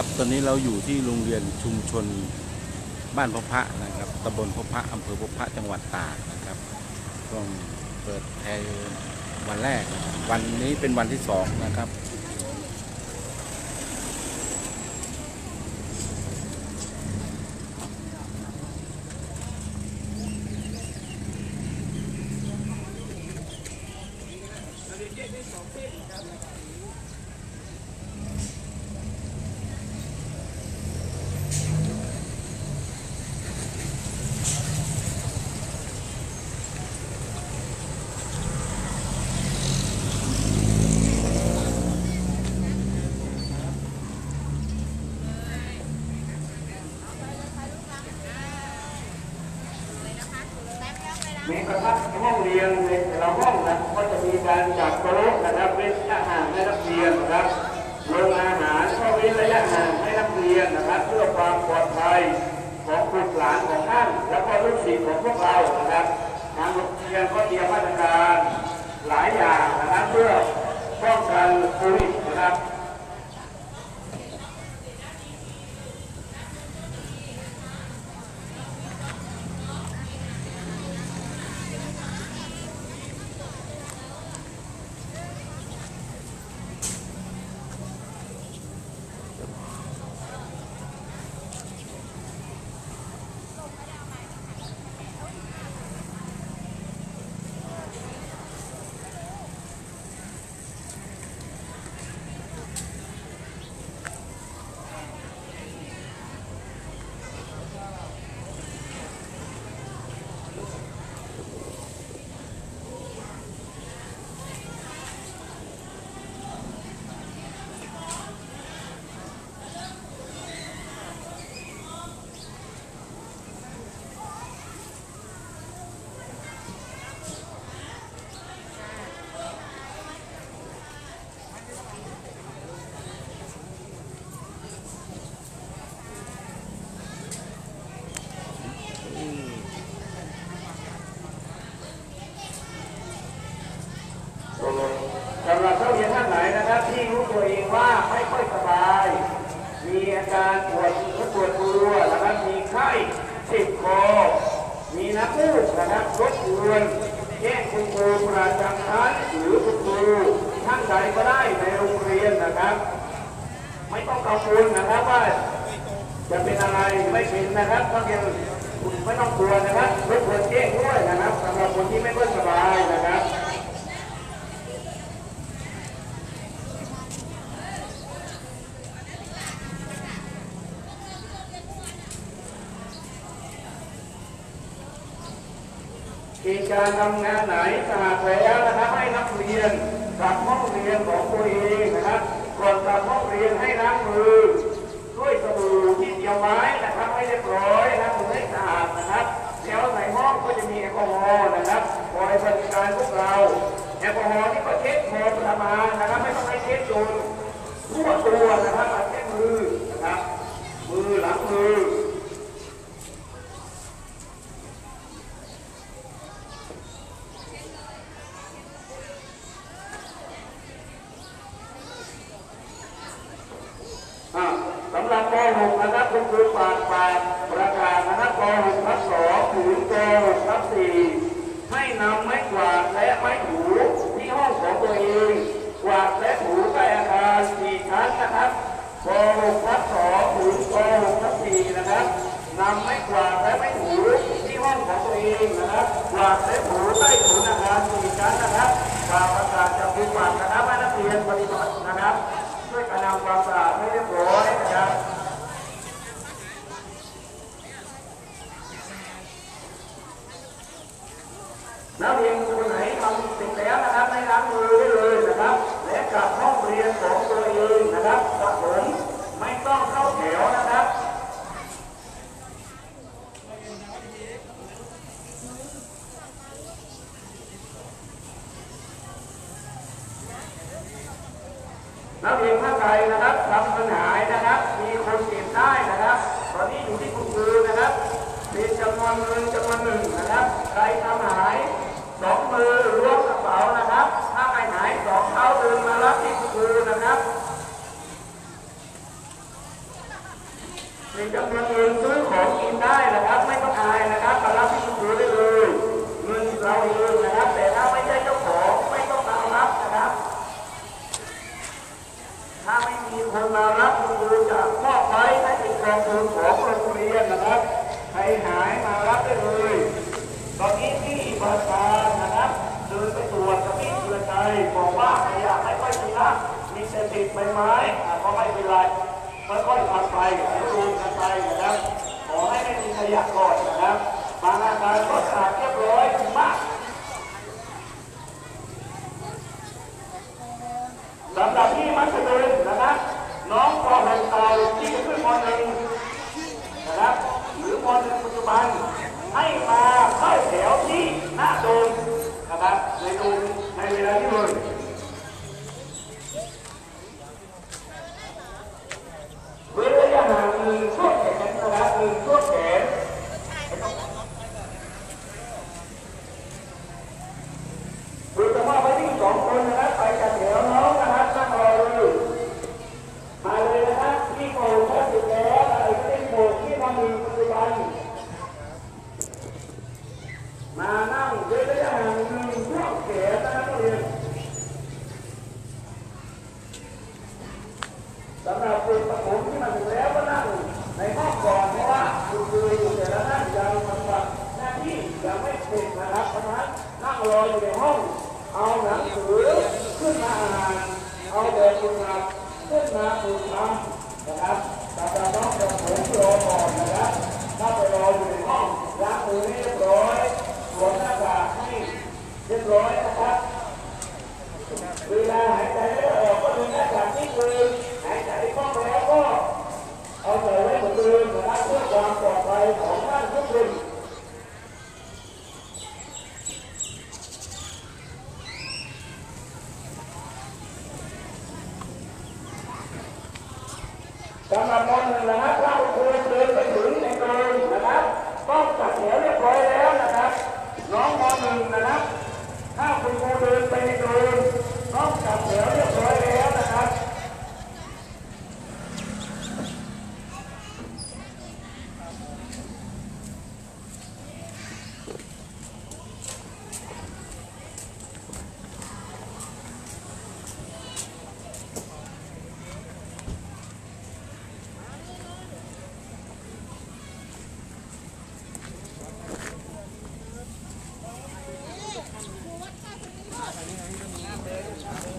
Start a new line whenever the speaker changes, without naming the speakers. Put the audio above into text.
ครับตอนนี้เราอยู่ที่โรงเรียนชุมชนบ้านพบพระนะครับตำบลพบพระอำเภอพบพระจังหวัดตากนะครับช่วงเปิดแพรวันแรก วันนี้เป็นวันที่สองนะครับ
มีกระทั่งห้องเรียนในแต่ละห้องนะก็จะมี การจัดโต๊ะนะครับเว้นระยะห่างให้นักเรียนนะครับโรงอาหารก็เว้นระยะห่างให้นักเรียนนะครับ เพื่อความปลอดภัยของบุตรหลานของท่านแล้วก็ลูกศิษย์ของพวกเรานะครับทางโรงเรียนก็เตรียมมาตรการหลายอย่างนะครับเพื่อป้องกันโควิดนะครับ สำหรับนักเรียนท่านไหนนะครับที่รู้ตัวเองว่าไม่ค่อยสบาย มีอาการปวดหัวปวดตัวนะครับมีไข้เจ็บคอมีน้ำมูกนะครับรบกวนแจ้งคุณครูประจำชั้นหรือคุณครูท่านใดก็ได้ในโรงเรียนนะครับ ไม่ต้องกังวลนะครับว่าจะเป็นอะไรไม่เป็นนะครับนักเรียนคุณไม่ต้องกลัวนะครับรบกวนแจ้งด้วยนะครับสำหรับคนที่ไม่ค่อยสบายนะครับ มีการทำงานไหนสหากแล้วนะครับให้นักเรียนกลับห้องเรียนของตัวเองนะครับก่อนกลับห้องเรียนให้ล้างมือด้วยสบู่ที่เตรียมไว้นะครับให้เรียบร้อยนะมือให้สะอาดนะครับแล้วในห้องก็จะมีแอลกอฮอล์นะครับคอยบริการพวกเราแอลกอฮอล์นี่ก็เช็ดคอประมาณนะครับไม่ต้องให้เช็ดจนทั่วตัวนะครับเอาแค่มือนะครับมือหลังมือ อ่าสำหรับป .6 นะครับคุณครูฝากฝากประกาศนะครับป .6 ทับ2ถึงป .6 ทับ4ให้นำไม้กวาดและไม้ถูที่ห้องของตัวเองกวาดและถูใต้อาคาร4ชั้นนะครับป .6 ทับ2ถึงป .6 ทับ4นะครับนำไม้กวาดและไม้ถูที่ห้องของตัวเองนะครับกวาดและถูใต้ถุนอาคาร4ชั้นนะครับฝากประกาศจากครูฝากนะครับให้นักเรียนปฏิบัตินะครับ ช่วยกันทำความสะอาดให้เรียบร้อยนะครับ นักเรียนคนไหนทำเสร็จแล้วนะครับให้ล้างมือได้เลยนะครับ และกลับห้องเรียนของตัวเองนะครับกับผมไม่ต้องเข้าแถวนะครับ นักเรียนท่านใดนะครับทำปัญหานะครับ มีคนเก็บได้นะครับ ตอนนี้อยู่ที่คุณครูนะครับเป็นจำนวนเงินจำนวนหนึ่งนะครับ มารับบริจาคมอบไปให้เป็นกองทุนของโรงเรียนนะครับ ใครหายมารับได้เลย ตอนนี้ที่ประธานนะครับเดินไปตรวจกับพี่เชือใจบอกว่าขยะไม่ค่อยมีละมีเศษติดใบไม้ก็ไม่เป็นไรค่อยๆทำไปดูกันไปนะครับ ขอให้ไม่มีขยะก่อนนะครับบางอาการก็สอาดเรียบร้อยมากสำหรับ น้องพอหกต่อที่จะขึ้นปหนึ่งนะครับหรือปหนึ่งปัจจุบันให้มาเข้าแถวที่หน้าโดมนะครับในโดมในเวลาที่เลย เอาเดินอุตสาห์ขึ้นมาถูกทำนะครับแต่จะต้องจะผงรอก่อนนะครับถ้าไปรออยู่ในห้องล้างมือเรียบร้อยสวมหน้ากากให้เรียบร้อยนะครับเวลาหายใจไม่ออกก็ดึงหน้ากากนิดนึงหายใจเข้าไปแล้วก็ Thank you.